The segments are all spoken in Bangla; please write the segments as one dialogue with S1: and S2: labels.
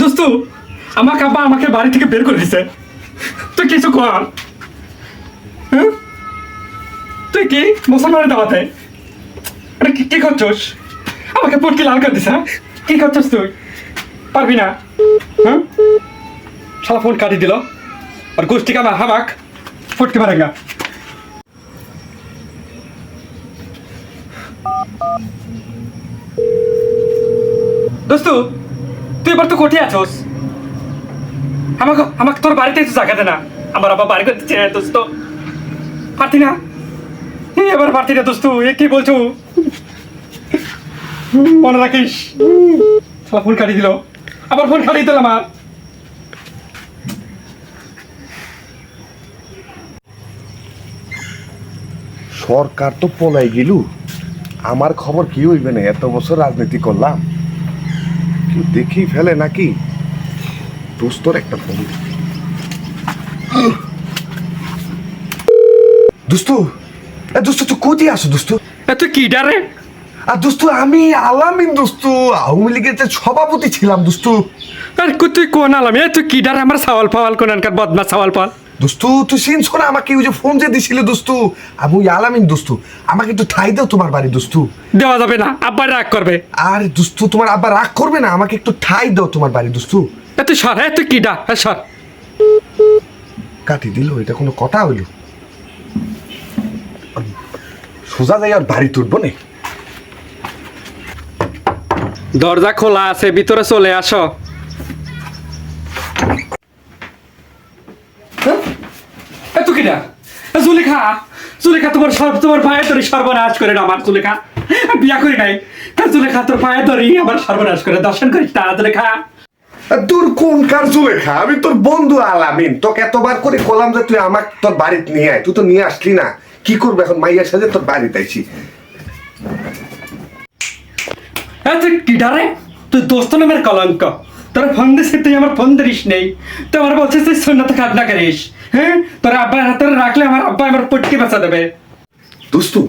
S1: দোস্ত, আমাকে আব্বা আমাকে বাড়ি থেকে বের করে দিছে। তুই কিছু কর। হ্যাঁ? তুই কি মুসলমানের দাওয়াতে? কি করছস? আমাকে পটকি লাল করে দিছে হ্যাঁ? কি করছস তুই? পারবি না। হ্যাঁ? শালা ফোন কাটি দিল। আর গোষ্ঠীকে আমার হামাক ফটকে মারেঙ্গা দোস্ত, তুই এবার তো কোঠে আছোস। আমাকে আমাকে তোর বাড়িতে একটু জায়গা দে না। আমার আবার বাড়ি করতে চায় দোস্ত। পারতি না? এবার পারতি না দোস্ত, এ কি বলছো? মনে রাখিস ফোন কাটিয়ে দিল। আবার ফোন কাটিয়ে দিল আমার।
S2: সরকার তো পলাই গেল। আমার খবর কি হইবে না? এত বছর রাজনীতি করলাম। কেউ দেখেই ফেলে নাকি? দোস্তর একটা ফোন। দোস্তু এ দোস্তু তুই কোথায় আসো দোস্তু?
S1: এ তুই কি ডারে?
S2: আর দোস্তু আমি আলামিন দোস্তু আওয়ামী লীগের যে সভাপতি ছিলাম দোস্তু।
S1: আরে তুই কোন আলাম এ তুই কি ডারে? আমার সাওয়াল ফাওয়াল কোন বদমা সাওয়াল পাল
S2: দোস্তু তুই চিনছ না আমাকে ওই যে ফোন যে দিছিলে দোস্তু। আমি ওই আলামিন দোস্তু। আমাকে একটু ঠাই দাও তোমার বাড়ি দোস্তু।
S1: দেওয়া যাবে না আব্বা রাগ করবে।
S2: আর দোস্তু তোমার আব্বা রাগ করবে না আমাকে একটু ঠাই দাও তোমার বাড়ি দোস্তু।
S1: এ তুই সর এ তুই কি ডা? এ সর।
S2: কাটি দিল এটা কোনো কথা হইল। সোজা যাই আর বাড়ি তুলবো নে।
S1: দরজা খোলা আছে ভিতরে চলে আসো। জুলেখা জুলেখা তোমার সর্ব তোমার পায়ে ধরি সর্বনাশ করে আমার জুলেখা। বিয়া করি নাই। তার জুলেখা তোর পায়ে ধরি আমার সর্বনাশ করে দর্শন করিস না জুলেখা।
S2: তোর কোন কার লেখা আমি তোর বন্ধু আলামিন। তোকে এতবার করে কলাম যে তুই আমাকে তোর বাড়িতে নিয়ে আয়। তুই তো নিয়ে আসলি না। কি করব এখন? মাইয়ার সাথে তোর বাড়িতে আইছি।
S1: তুই কিটা রে? তুই দোস্ত নামের কলঙ্ক। তোর ফোন দিছিস তুই আমার ফোন ধরিস নেই। তুই আমার বলছিস তুই শূন্য শূন্যতে খাতনা করিস। হ্যাঁ? তোর আব্বা হাতে রাখলে আমার আব্বা আমার পটকে বাঁচা দেবে।
S2: দোস্তু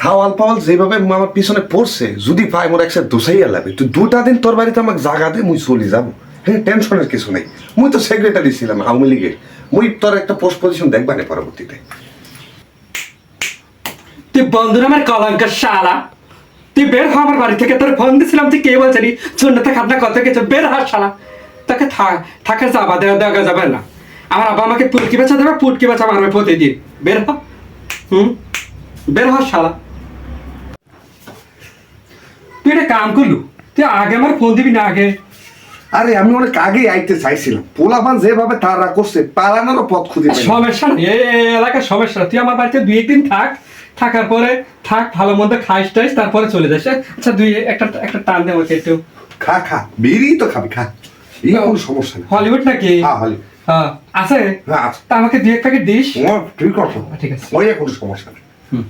S2: সাওয়াল পাওয়াল যেভাবে আমার পিছনে পড়ছে যদি পাই মোর একসাথে দোসাইয়া লাগবে তুই দুটা দিন তোর বাড়িতে আমাকে জাগা দে মুই চলে যাব। হ্যাঁ টেনশনের কিছু নেই। মুই তো সেক্রেটারি ছিলাম আওয়ামী লীগের। মুই তোর একটা পোস্ট পজিশন দেখবা না পরবর্তীতে।
S1: তুই বন্ধু নামের কলঙ্ক শালা। তুই বের হ আমার বাড়ি থেকে। তোর ফোন দিছিলাম তুই কে বলছিলি? শূন্যতে খাতনা কত কিছু বের হ শালা। তাকে থাক থাকে যাবা দেওয়া দেওয়া যাবে না। আমার আব্বা আমাকে পুটকি বেচা দেবে পুটকি বেচা মারবে প্রতিদিন। বের হ। হুম? বের হ শালা। তুই একটা কাম করলু তুই আগে আমার ফোন দিবি না আগে?
S2: আরে আমি অনেক আগে আইতে চাইছিলাম। পোলাপান যেভাবে তারা করছে পালানোরও পথ খুঁজে।
S1: সমস্যা নেই এলাকার সমস্যা। তুই আমার বাড়িতে দুই একদিন থাক থাকার পরে থাক ভালো মন্দ খাইস টাইস তারপরে চলে যাস আচ্ছা দুই একটা একটা টান দে আমাকে একটু।
S2: খা খা। বেরিয়ে তো খাবি খা। এই কোনো সমস্যা নেই।
S1: হলিউড নাকি?
S2: হ্যাঁ হলি
S1: হ্যাঁ আছে?
S2: হ্যাঁ আছে।
S1: তা আমাকে দিয়ে এক প্যাকেট দিস
S2: ঠিক আছে।
S1: ঠিক আছে।
S2: ওই কোনো সমস্যা নেই।
S1: হুম।